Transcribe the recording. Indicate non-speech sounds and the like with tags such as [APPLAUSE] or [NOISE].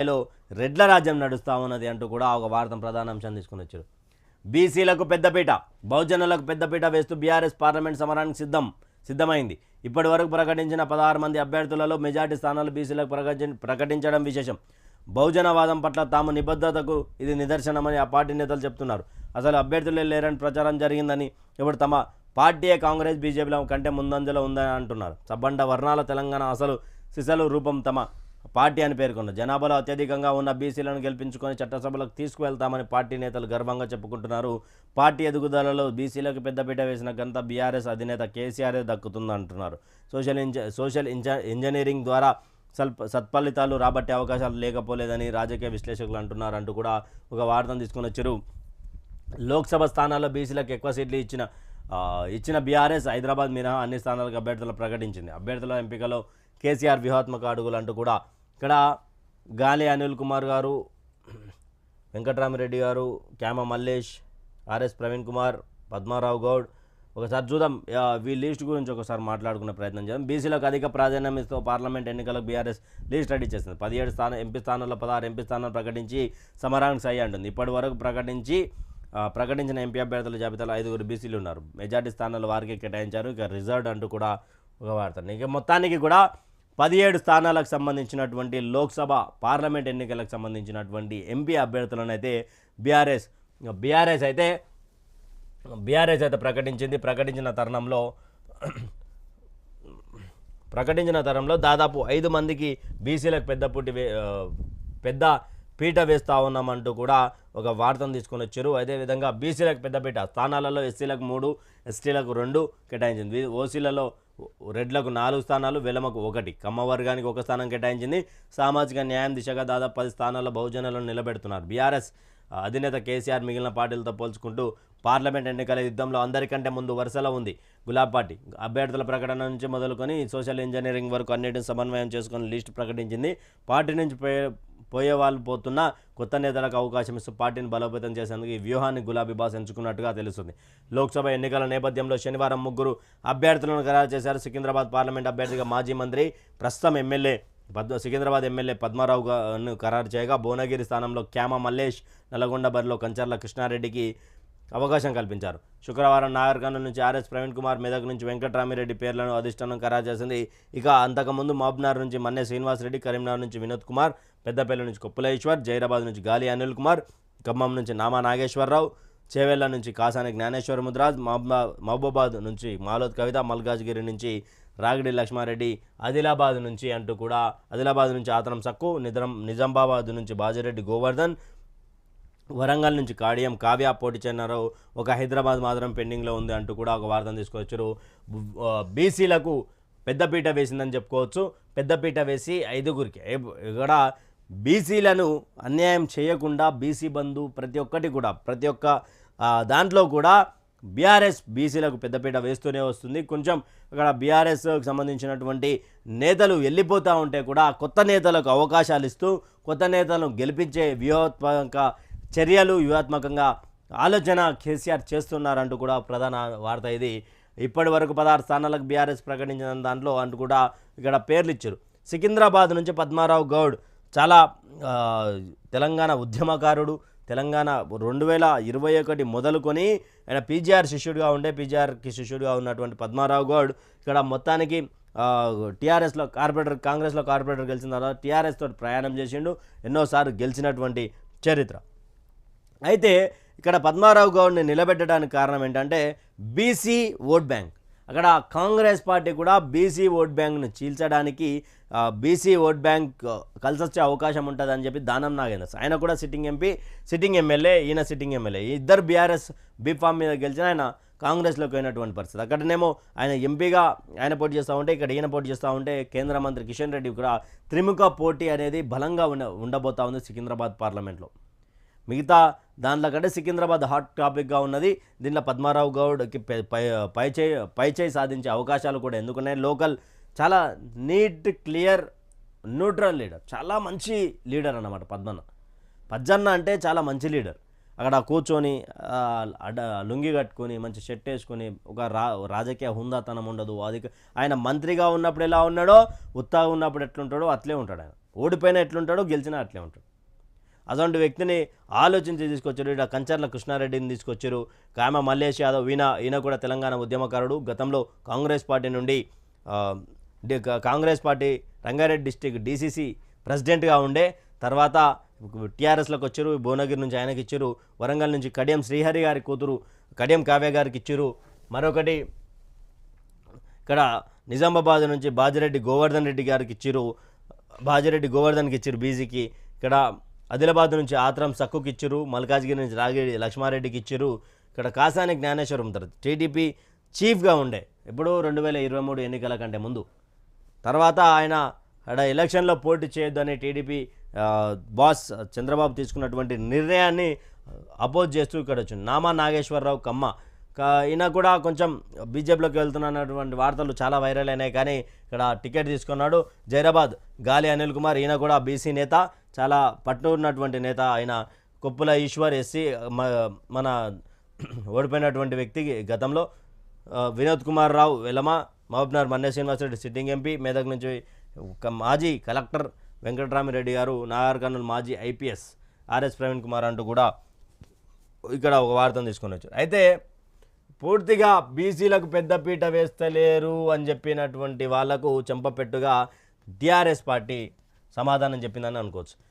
స్థాయిలో రెడ్ల రాజ్యం నడుస్తూ ఉన్నది అంటూ కూడా ఒక వార్త ప్రధాన అంశం తీసుకుని వచ్చారు. బీసీలకు పెద్దపీట బహుజనులకు పెద్దపీట వేస్తూ బీఆర్ఎస్ పార్లమెంట్ సమరానికి సిద్ధం సిద్ధమైంది. ఇప్పటి వరకు ప్రకటించిన పదహారు మంది అభ్యర్థులలో మెజార్టీ స్థానాలు బీసీలకు ప్రకటి ప్రకటించడం విశేషం. బహుజనవాదం పట్ల తాము నిబద్ధతకు ఇది నిదర్శనమని ఆ పార్టీ నేతలు చెప్తున్నారు. అసలు అభ్యర్థులే లేరని ప్రచారం జరిగిందని ఇప్పుడు తమ పార్టీయే కాంగ్రెస్ బీజేపీల కంటే ముందంజలో ఉందని అంటున్నారు. సబ్బండ వర్ణాల తెలంగాణ అసలు సిసలు రూపం తమ పార్టీ అని పేర్కొన్నారు. జనాభాలో అత్యధికంగా ఉన్న బీసీలను గెలిపించుకొని చట్టసభలకు తీసుకువెళ్తామని పార్టీ నేతలు గర్వంగా చెప్పుకుంటున్నారు. పార్టీ ఎదుగుదలలో బీసీలకు పెద్దపీట వేసిన ఘనత బీఆర్ఎస్ అధినేత కేసీఆర్ఏ దక్కుతుందంటున్నారు. సోషల్ ఇంజ సోషల్ ఇంజ ఇంజనీరింగ్ ద్వారా సల్ప సత్ఫలితాలు రాబట్టే అవకాశాలు లేకపోలేదని రాజకీయ విశ్లేషకులు అంటున్నారు అంటూ కూడా ఒక వార్తను తీసుకుని వచ్చారు. లోక్సభ స్థానాల్లో బీసీలకు ఎక్కువ సీట్లు ఇచ్చిన ఇచ్చిన బీఆర్ఎస్ హైదరాబాద్ మినహా అన్ని స్థానాలకు అభ్యర్థులు ప్రకటించింది. అభ్యర్థుల ఎంపికలో కేసీఆర్ వ్యూహాత్మక అడుగులు అంటూ కూడా ఇక్కడ గాలి అనిల్ కుమార్ గారు వెంకటరామిరెడ్డి గారు క్యామ మల్లేష్ ఆర్ఎస్ ప్రవీణ్ కుమార్ పద్మారావు గౌడ్. ఒకసారి చూద్దాం. వీళ్ళ లిస్ట్ గురించి ఒకసారి మాట్లాడుకునే ప్రయత్నం చేద్దాం. బీసీలకు అధిక ప్రాధాన్యం ఇస్తూ పార్లమెంట్ ఎన్నికలకు బీఆర్ఎస్ లిస్ట్ రెడీ చేసింది. పదిహేడు స్థానం ఎంపీ స్థానాల్లో పదహారు ఎంపీ స్థానాలు ప్రకటించి సమరానికి సై అంటుంది. ఇప్పటి వరకు ప్రకటించి ప్రకటించిన ఎంపీ అభ్యర్థుల జాబితాలో ఐదుగురు బీసీలు ఉన్నారు. మెజార్టీ స్థానాలు వారికి కేటాయించారు. ఇక రిజర్వ్డ్ అంటూ కూడా ఒక వార్త. ఇక మొత్తానికి కూడా పదిహేడు స్థానాలకు సంబంధించినటువంటి లోక్సభ పార్లమెంట్ ఎన్నికలకు సంబంధించినటువంటి ఎంపీ అభ్యర్థులను అయితే బీఆర్ఎస్ బీఆర్ఎస్ అయితే బీఆర్ఎస్ అయితే ప్రకటించింది. ప్రకటించిన తరుణంలో ప్రకటించిన తరంలో దాదాపు ఐదు మందికి బీసీలకు పెద్ద పుట్టి పెద్ద పీట వేస్తా ఉన్నామంటూ కూడా ఒక వార్తను తీసుకొని వచ్చారు. అదేవిధంగా బీసీలకు పెద్దపీట స్థానాలలో ఎస్సీలకు మూడు ఎస్టీలకు రెండు కేటాయించింది. ఓసీలలో రెడ్లకు నాలుగు స్థానాలు వెలమకు ఒకటి. కమ్మ వర్గానికి ఒక స్థానం కేటాయించింది. సామాజిక న్యాయం దిశగా దాదాపు పది స్థానాల్లో బహుజనులను నిలబెడుతున్నారు. బీఆర్ఎస్ అధినేత కేసీఆర్ మిగిలిన పార్టీలతో పోల్చుకుంటూ పార్లమెంట్ ఎన్నికల యుద్ధంలో అందరికంటే ముందు వరుసలో ఉంది. గులాబ్ పార్టీ అభ్యర్థుల ప్రకటన నుంచి మొదలుకొని సోషల్ ఇంజనీరింగ్ వరకు అన్నిటిని సమన్వయం చేసుకుని లిస్టు ప్రకటించింది. పార్టీ నుంచి పోయే వాళ్ళు పోతున్నా కొత్త నేతలకు అవకాశం ఇస్తూ పార్టీని బలోపేతం చేసేందుకు ఈ వ్యూహాన్ని గులాబీ బాస్ ఎంచుకున్నట్టుగా తెలుస్తుంది. లోక్సభ ఎన్నికల నేపథ్యంలో శనివారం ముగ్గురు అభ్యర్థులను ఖరారు చేశారు. సికింద్రాబాద్ పార్లమెంట్ అభ్యర్థిగా మాజీ మంత్రి ప్రస్తుతం ఎమ్మెల్యే పద్మ సికింద్రాబాద్ ఎమ్మెల్యే పద్మారావు ఖరారు చేయగా భువనగిరి స్థానంలో క్యామ మల్లేష్ నల్గొండ బరిలో కంచర్ల కృష్ణారెడ్డికి అవకాశం కల్పించారు. శుక్రవారం నాగర్కర్నూలు నుంచి ఆర్ఎస్ ప్రవీణ్ కుమార్ మెదక్ నుంచి వెంకటరామిరెడ్డి పేర్లను అధిష్టానం ఖరారు చేసింది. ఇక అంతకుముందు మహబ్నార్ నుంచి మన్నే శ్రీనివాసరెడ్డి కరీంనగర్ నుంచి వినోద్ కుమార్ పెద్దపల్లి నుంచి కొప్పులేశ్వర్ జైరాబాద్ నుంచి గాలి అనిల్ కుమార్ ఖమ్మం నుంచి నామా నాగేశ్వరరావు చేవెళ్ళ నుంచి కాసాని జ్ఞానేశ్వర ముద్రాజ్ మహబూబా మహబూబాద్ నుంచి మాలోద్ కవిత మల్కాజ్గిరి నుంచి రాగిడి లక్ష్మారెడ్డి ఆదిలాబాద్ నుంచి అంటూ కూడా ఆదిలాబాద్ నుంచి ఆతనం సక్కు నిజం నిజామాబాద్ నుంచి బాజిరెడ్డి గోవర్ధన్ వరంగల్ నుంచి కాడియం కావ్య పోటీ చెన్నారు ఒక హైదరాబాద్ మాత్రం పెండింగ్లో ఉంది అంటూ కూడా ఒక వార్తను తీసుకొచ్చారు. బీసీలకు పెద్దపీట వేసిందని చెప్పుకోవచ్చు. పెద్దపీట వేసి ఐదుగురికి. ఇక్కడ బీసీలను అన్యాయం చేయకుండా బీసీ బంధు ప్రతి ఒక్కటి కూడా ప్రతి ఒక్క దాంట్లో కూడా బీఆర్ఎస్ బీసీలకు పెద్దపీట వేస్తూనే వస్తుంది. కొంచెం ఇక్కడ బీఆర్ఎస్కి సంబంధించినటువంటి నేతలు వెళ్ళిపోతూ ఉంటే కూడా కొత్త నేతలకు అవకాశాలు ఇస్తూ కొత్త నేతలను గెలిపించే వ్యూహాత్మక చర్యలు వ్యూహాత్మకంగా ఆలోచన కేసీఆర్ చేస్తున్నారంటూ కూడా ప్రధాన వార్త ఇది. ఇప్పటి వరకు పదహారు స్థానాలకు బీఆర్ఎస్ ప్రకటించిన దాంట్లో అంటూ కూడా ఇక్కడ పేర్లు ఇచ్చారు. సికింద్రాబాద్ నుంచి పద్మారావు గౌడ్ చాలా తెలంగాణ ఉద్యమకారుడు. తెలంగాణ రెండు వేల ఇరవై ఒకటి మొదలుకొని ఆయన పీజీఆర్ శిష్యుడిగా ఉండే పీజీఆర్కి శిష్యుడిగా ఉన్నటువంటి పద్మారావు గౌడ్ ఇక్కడ మొత్తానికి టీఆర్ఎస్లో కార్పొరేటర్ కాంగ్రెస్లో కార్పొరేటర్ గెలిచిన తర్వాత టీఆర్ఎస్ తోటి ప్రయాణం చేసిండు. ఎన్నోసార్లు గెలిచినటువంటి చరిత్ర. అయితే ఇక్కడ పద్మారావు గౌడ్ని నిలబెట్టడానికి కారణం ఏంటంటే బీసీ ఓట్ బ్యాంక్. అక్కడ కాంగ్రెస్ పార్టీ కూడా బీసీ ఓట్ బ్యాంక్ను చీల్చడానికి బీసీ ఓట్ బ్యాంక్ కలిసొచ్చే కలిసి వచ్చే అవకాశం ఉంటుందని చెప్పి దానం నాగేంద్ర ఆయన కూడా సిట్టింగ్ ఎంపీ సిట్టింగ్ ఎమ్మెల్యే ఈయన సిట్టింగ్ ఎమ్మెల్యే. ఇద్దరు బీఆర్ఎస్ బీఫామ్ మీద గెలిచిన ఆయన కాంగ్రెస్లోకి పోయినటువంటి పరిస్థితి. అక్కడనేమో ఆయన ఎంపీగా ఆయన పోటీ చేస్తూ ఉంటే ఇక్కడ ఈయన పోటీ చేస్తూ ఉంటే కేంద్ర మంత్రి కిషన్ రెడ్డి కూడా త్రిముఖ పోటీ అనేది బలంగా ఉండ ఉండబోతా ఉంది సికింద్రాబాద్ పార్లమెంట్లో. మిగతా దాంట్లో కంటే సికింద్రాబాద్ హాట్ టాపిక్గా ఉన్నది. దీంట్లో పద్మారావు గౌడ్కి పై- పై చేయి పై చేయి సాధించే అవకాశాలు కూడా ఎందుకున్నాయి? లోకల్ చాలా నీట్ క్లియర్ న్యూట్రల్ లీడర్. చాలా మంచి లీడర్ అన్నమాట పద్మన్న. పద్మన్న అంటే చాలా మంచి లీడర్. అక్కడ కూర్చొని ఆ, అడ లుంగి కట్టుకొని మంచి షర్ట్ వేసుకొని ఒక రా రాజకీయ హుందాతనం ఉండదు. అది ఆయన మంత్రిగా ఉన్నప్పుడు ఎలా ఉన్నాడో ఉత్తాగా ఉన్నప్పుడు ఎట్లుంటాడో అట్లే ఉంటాడు ఆయన. ఓడిపోయినా ఎట్లుంటాడో గెలిచినా అట్లే ఉంటాడు. అటువంటి వ్యక్తిని ఆలోచించి తీసుకొచ్చారు. ఇక్కడ కంచర్ల కృష్ణారెడ్డిని తీసుకొచ్చారు. కామ మల్లేష్ యాదవ్ ఈయన ఈయన కూడా తెలంగాణ ఉద్యమకారుడు. గతంలో కాంగ్రెస్ పార్టీ నుండి Congress party Rangareddy district DCC ప్రెసిడెంట్గా ఉండే తర్వాత టీఆర్ఎస్లోకి వచ్చారు. భువనగిరి నుంచి ఆయనకి ఇచ్చారు. వరంగల్ నుంచి కడియం శ్రీహరి గారి కూతురు కడియం కావ్య గారికి ఇచ్చారు. మరొకటి ఇక్కడ నిజామాబాద్ నుంచి బాజిరెడ్డి గోవర్ధన్ రెడ్డి గారికి ఇచ్చారు. బాజిరెడ్డి గోవర్ధన్కి ఇచ్చారు బీజీకి. ఇక్కడ ఆదిలాబాద్ నుంచి ఆత్రం సక్కుకి ఇచ్చిరు మల్కాజ్గిరి నుంచి రాగిరెడ్డి లక్ష్మారెడ్డికి ఇచ్చిరు ఇక్కడ కాసాని జ్ఞానేశ్వరం ఉంటారు. టీడీపీ చీఫ్గా ఉండే. ఎప్పుడో రెండు వేల ఇరవై మూడు ఎన్నికల కంటే ముందు. తర్వాత ఆయన అక్కడ ఎలక్షన్లో పోటీ చేయొద్దని టీడీపీ బాస్ చంద్రబాబు తీసుకున్నటువంటి నిర్ణయాన్ని అపోజ్ చేస్తూ ఇక్కడ వచ్చింది నామా నాగేశ్వరరావు కమ్మ. ఈయన కూడా కొంచెం బీజేపీలోకి వెళ్తున్నటువంటి వార్తలు చాలా వైరల్ అయినాయి. కానీ ఇక్కడ టికెట్ తీసుకున్నాడు జైరాబాద్. గాలి అనిల్ కుమార్ ఈయన కూడా బీసీ నేత. చాలా పట్టు ఉన్నటువంటి నేత ఆయన కొప్పుల ఈశ్వర్ ఎస్సీ మ- మన [CLEARS THROAT] ఓడిపోయినటువంటి వ్యక్తి గతంలో వినోద్ కుమార్ రావు వెలమ మహబూబ్నగర్ మన్నే శ్రీనివాసరెడ్డి సిట్టింగ్ ఎంపీ మెదక్ నుంచి ఒక మాజీ కలెక్టర్ వెంకటరామిరెడ్డి గారు నాగర్ కర్నూలు మాజీ ఐపీఎస్ ఆర్ఎస్ ప్రవీణ్ కుమార్ అంటూ కూడా ఇక్కడ ఒక వార్తను తీసుకొని వచ్చారు. అయితే పూర్తిగా బీసీలకు పెద్దపీట వేస్తలేరు అని చెప్పినటువంటి వాళ్ళకు చెంపపెట్టుగా టీఆర్ఎస్ పార్టీ సమాధానం చెప్పిందని అనుకోవచ్చు.